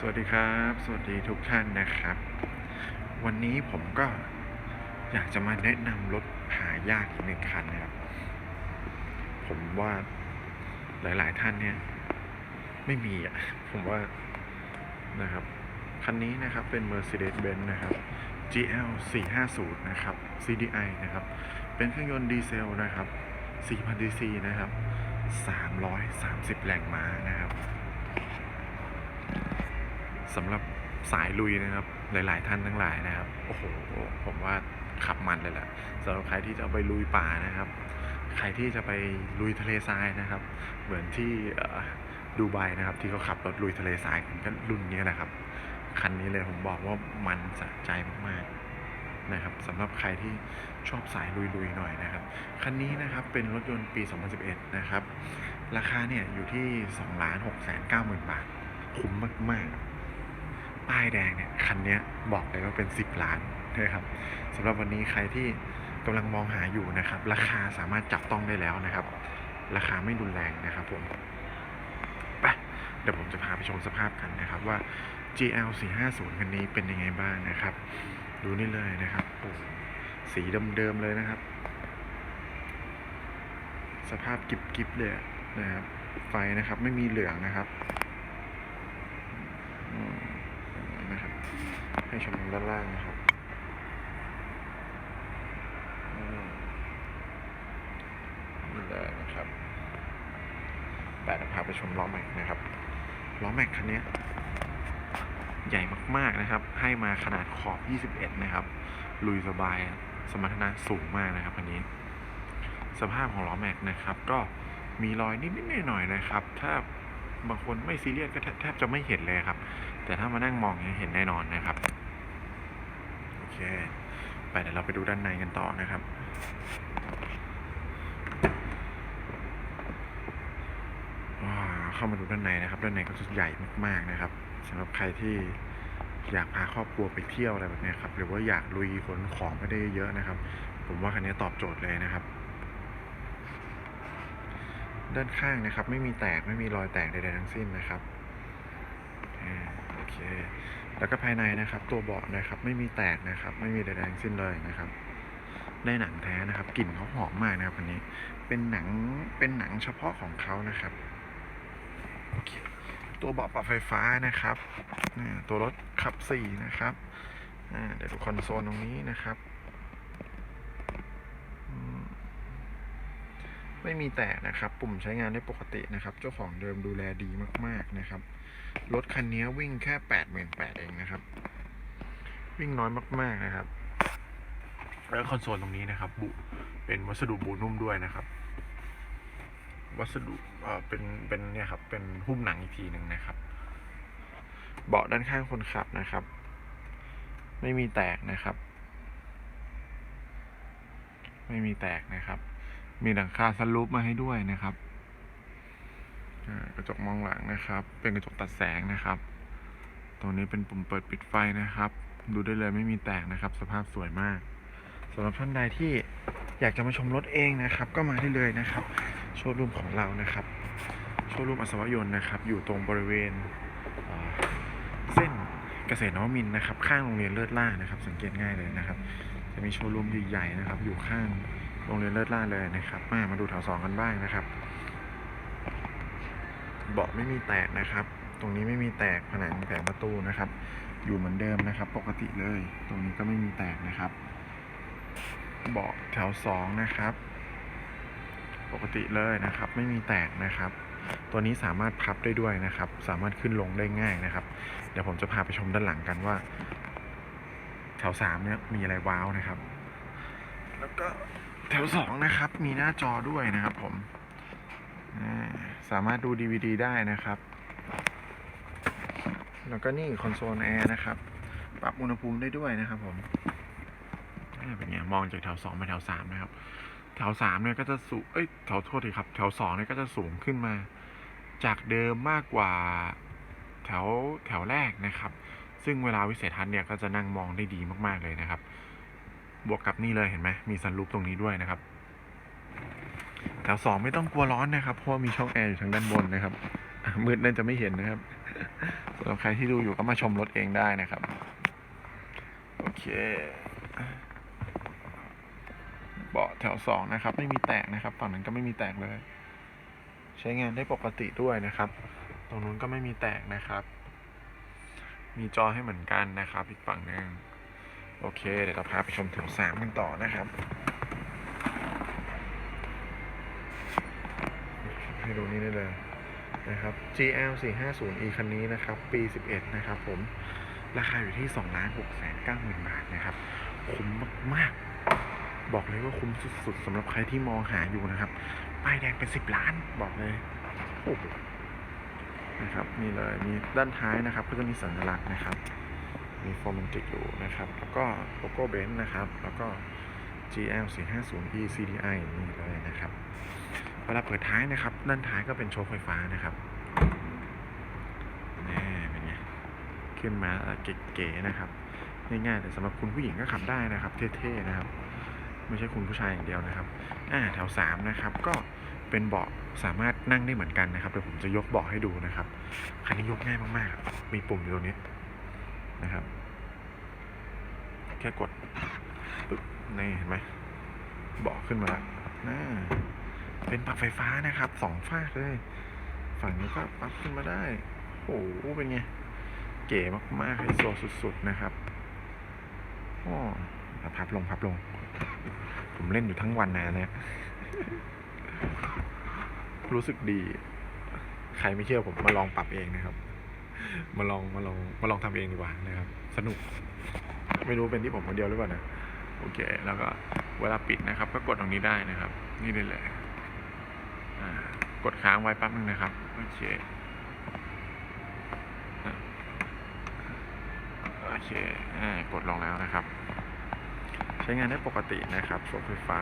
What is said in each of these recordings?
สวัสดีครับ สวัสดีทุกท่านนะครับ วันนี้ผมก็อยากจะมาแนะนำรถหายากอีกหนึ่งคันนะครับ ผมว่าหลาย ๆ ท่านเนี่ย ไม่มีอะ ผมว่านะครับ คันนี้นะครับเป็น Mercedes-Benz นะครับ GL 450นะครับ CDI นะครับ เป็นเครื่องยนต์ดีเซลนะครับ4,000 cc นะครับ330 แรงม้านะครับ สำหรับสายลุยนะครับ หลาย ๆ ท่านทั้งหลายนะครับ โอ้โห ผมว่าขับมันเลยแหละสำหรับใครที่จะไปลุยป่านะครับ ใครที่จะไปลุยทะเลทรายนะครับ เหมือนที่ดูไบนะครับ ที่เขาขับรถลุยทะเลทรายกันก็รุ่นนี้แหละครับ คันนี้เลยผมบอกว่ามันสะใจมาก ๆ นะครับสำหรับใครที่ชอบสายลุย ๆ หน่อยนะครับ คันนี้นะครับเป็นรถยนต์ปี 2011 นะครับ ราคาเนี่ยอยู่ที่2ล้าน6แสน9หมื่นบาท คุ้มมาก ๆ ป้ายแดงเนี่ยคันนี้บอกเลยว่าเป็น 10 ล้านนะครับสำหรับวันนี้ใครที่กำลังมองหาอยู่นะครับ ราคาสามารถจับต้องได้แล้วนะครับ ราคาไม่รุนแรงนะครับผมไปเดี๋ยวผมจะพาไปชมสภาพกันนะครับว่า GL 450คันนี้เป็นยังไงบ้างนะครับ ดูนี่เลยนะครับโอ้สีเดิมๆเลยนะครับ สภาพกิบๆเลยนะครับ ไฟนะครับ ไม่มีเหลืองนะครับอืมนะครับ ให้ชมด้านล่างนะครับอืมนี่เลยนะครับแต่พาไปชมล้อแม็กนะครับล้อแม็กคันนี้ใหญ่มากๆนะครับ ให้มาขนาดขอบ 21 นะครับ ลุยสบาย สมรรถนะสูงมากนะครับคันนี้ สภาพของล้อแม็กนะครับ ก็มีรอยนิดๆหน่อยๆนะครับ ถ้าบางคนไม่ซีเรียสก็แทบจะไม่เห็นเลยครับ แต่ถ้ามานั่งมองเนี่ยเห็นแน่นอนนะครับ เคไปเดี๋ยวเราไปดูด้านในกันต่อนะครับว้าเข้ามาดูด้านในนะครับ ด้านในก็จะใหญ่มากๆนะครับสำหรับใครที่อยากพาครอบครัวไปเที่ยวอะไรแบบนี้ครับ หรือว่าอยากลุยขนของไม่ได้เยอะนะครับ ผมว่าคันนี้ตอบโจทย์เลยนะครับ ด้านข้างนะครับ ไม่มีแตกไม่มีรอยแตกใดๆทั้งสิ้นนะครับโอเค แล้วก็ภายในนะครับ ตัวเบาะนะครับ ไม่มีแตกนะครับ ไม่มีใดๆทั้งสิ้นเลยนะครับ ได้หนังแท้นะครับกลิ่นเขาหอมมากนะครับอันนี้ เป็นหนังเป็นหนังเฉพาะของเขานะครับตัวเบาะปรับไฟฟ้านะครับอ่ตัวรถขับสี่นะครับอ่เดี๋ยวดูคอนโซลตรงนี้นะครับอืม ไม่มีแตกนะครับ ปุ่มใช้งานได้ปกตินะครับ เจ้าของเดิมดูแลดีมากๆนะครับ รถคันนี้วิ่งแค่แปดหมื่นแปดเองนะครับ วิ่งน้อยมากๆนะครับ แล้วคอนโซลตรงนี้นะครับบุเป็นวัสดุบูนุ่มด้วยนะครับ วัสดุเอ่อเป็นเป็นเนี่ยครับเป็นหุ้มหนังอีกทีหนึ่งนะครับ เบาะด้านข้างคนขับนะครับ ไม่มีแตกนะครับ ไม่มีแตกนะครับ มีหลังคาสลูปมาให้ด้วยนะครับกระจกมองหลังนะครับ เป็นกระจกตัดแสงนะครับ ตรงนี้เป็นปุ่มเปิดปิดไฟนะครับ ดูได้เลยไม่มีแตกนะครับ สภาพสวยมากสำหรับท่านใดที่อยากจะมาชมรถเองนะครับ ก็มาได้เลยนะครับ โชว์รูมของเรานะครับ โชว์รูมอัศวยนต์นะครับ อยู่ตรงบริเวณเส้นเกษตรนวมินนะครับ ข้างโรงเรียนเลิศล่านะครับ สังเกตง่ายเลยนะครับ จะมีโชว์รูมใหญ่ๆนะครับ อยู่ข้าง โรงเรียนเลิศล่าเลยนะครับมามาดูแถวสองกันบ้างนะครับ เบาะไม่มีแตกนะครับ ตรงนี้ไม่มีแตกผนังแผงประตูนะครับ อยู่เหมือนเดิมนะครับ ปกติเลย ตรงนี้ก็ไม่มีแตกนะครับ เบาะแถวสองนะครับ ปกติเลยนะครับ ไม่มีแตกนะครับ ตัวนี้สามารถพับได้ด้วยนะครับ สามารถขึ้นลงได้ง่ายนะครับ เดี๋ยวผมจะพาไปชมด้านหลังกันว่า แถวสามเนี่ยมีอะไรว้าวนะครับ แล้วก็ แถวสองนะครับ มีหน้าจอด้วยนะครับผม สามารถดู DVD ได้นะครับ แล้วก็นี่คอนโซลแอร์นะครับ ปรับอุณหภูมิได้ด้วยนะครับผมอ่เป็นไงมองจากแถวสองไปแถวสามนะครับ แถวสามเนี่ยก็จะสูงเอ้ยแถวโทษทีครับ แถวสองเนี่ยก็จะสูงขึ้นมา จากเดิมมากกว่าแถวแถวแรกนะครับ ซึ่งเวลาวิสัยทัศน์เนี่ยก็จะนั่งมองได้ดีมากๆเลยนะครับ บวกกับนี่เลยเห็นไหมมีซันรูปตรงนี้ด้วยนะครับแถวสองไม่ต้องกลัวร้อนนะครับ เพราะว่ามีช่องแอร์อยู่ทางด้านบนนะครับมืดน่าจะไม่เห็นนะครับสำหรับใครที่ดูอยู่ก็มาชมรถเองได้นะครับ โอเคเบาะแถวสองนะครับ ไม่มีแตกนะครับ ฝั่งนั้นก็ไม่มีแตกเลย ใช้งานได้ปกติด้วยนะครับ ตรงนู้นก็ไม่มีแตกนะครับ มีจอให้เหมือนกันนะครับ อีกฝั่งหนึ่ง โอเค เดี๋ยวเราพาไปชมแถวสามกันต่อนะครับ ให้ดูนี่ได้เลยนะครับ GL 4 5 0 E คันนี้นะครับ ปี 11 นะครับผม ราคาอยู่ที่2ล้าน6แสน9หมื่นบาทนะครับ คุ้มมาก ๆ บอกเลยว่าคุ้มสุด ๆสำหรับใครที่มองหาอยู่นะครับ ป้ายแดงเป็น 10 ล้านบอกเลย โอ้โหนะครับ นี่เลย มีด้านท้ายนะครับ ก็จะมีสัญลักษณ์นะครับ มีโฟมันติกอยู่นะครับ แล้วก็โลโก้เบนซ์นะครับ แล้วก็ GL 4 5 0 E CDI นี่เลยนะครับ เวลาเปิดท้ายนะครับ ด้านท้ายก็เป็นโชว์ไฟฟ้านะครับนี่เป็นไงขึ้นมาเก๋ๆนะครับง่ายๆแต่สำหรับคุณผู้หญิงก็ขับได้นะครับ เท่ๆนะครับ ไม่ใช่คุณผู้ชายอย่างเดียวนะครับ อ่าแถวสามนะครับ ก็เป็นเบาะสามารถนั่งได้เหมือนกันนะครับเดี๋ยวผมจะยกเบาะให้ดูนะครับคันนี้ยกง่ายมากๆ มีปุ่มอยู่ตรงนี้ นะครับ แค่กดปึ๊บนี่เห็นไหมเบาะขึ้นมาแล้วน่าเป็นปรับไฟฟ้านะครับสองฝากเลย ฝั่งนี้ก็ปรับขึ้นมาได้โอ้โหเป็นไง เก๋มากๆไฮโซสุดๆนะครับโอ้พับลงพับลง ผมเล่นอยู่ทั้งวันนะเนี่ยรู้สึกดี ใครไม่เชื่อผมมาลองปรับเองนะครับ มาลองมาลองมาลองทำเองดีกว่านะครับ สนุก ไม่รู้เป็นที่ผมคนเดียวหรือเปล่านะโอเค แล้วก็เวลาปิดนะครับ ก็กดตรงนี้ได้นะครับ นี่เลยอ่ากดค้างไว้แป๊บนึงนะครับโอเคโอเคกดลงแล้วนะครับ ใช้งานได้ปกตินะครับโชว์ไฟฟ้า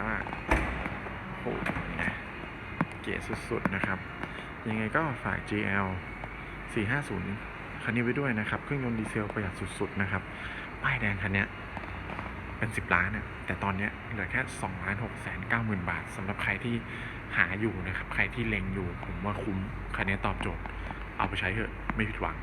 โอ้โหเป็นไงเก๋สุดๆนะครับ ยังไงก็ฝาก GL 450 คันนี้ไว้ด้วยนะครับ เครื่องยนต์ดีเซลประหยัดสุดๆนะครับ ป้ายแดงคันนี้เป็น 10 ล้านน่ะแต่ตอนนี้เหลือแค่2ล้าน6แสน9หมื่นบาทสำหรับใครที่หาอยู่นะครับ ใครที่เล็งอยู่ผมว่าคุ้ม คันนี้ตอบโจทย์ เอาไปใช้เถอะ ไม่ผิดหวัง